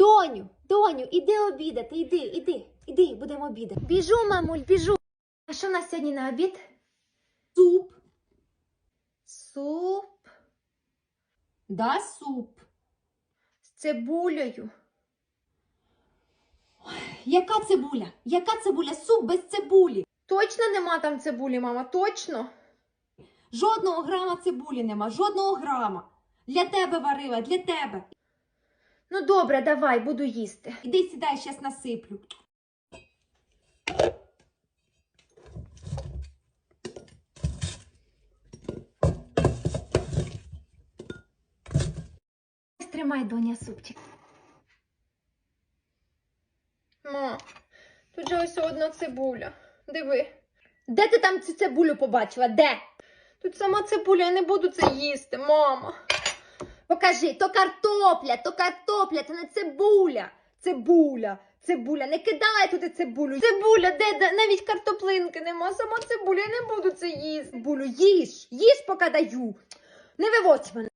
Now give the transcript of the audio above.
Доню, доню, іди обідати, іди, іди, іди, будемо обідати. Біжу, мамуль, біжу. А що в нас сьогодні на обід? Суп. Суп Да, суп. з цибулею. Яка цибуля? Яка цибуля? Суп без цибулі. Точно нема там цибулі, мама, точно? Жодного грама цибулі нема, жодного грама. Для тебе варила, для тебе. Ну добре, давай, буду їсти. Іди сідай, щас насиплю. Стримай, доня, супчик. Ма, тут же ось одна цибуля. Диви. Де ти там цю цибулю побачила? Де? Тут сама цибуля, я не буду це їсти, мама. Покажи, то картопля, то картопля, то не цибуля. Цибуля, цибуля, не кидай туди цибулю. Цибуля, де, де? навіть картоплинки нема, сама цибуля, я не буду це їсти. Цибулю, їж, їж, поки даю. Не виводь мене.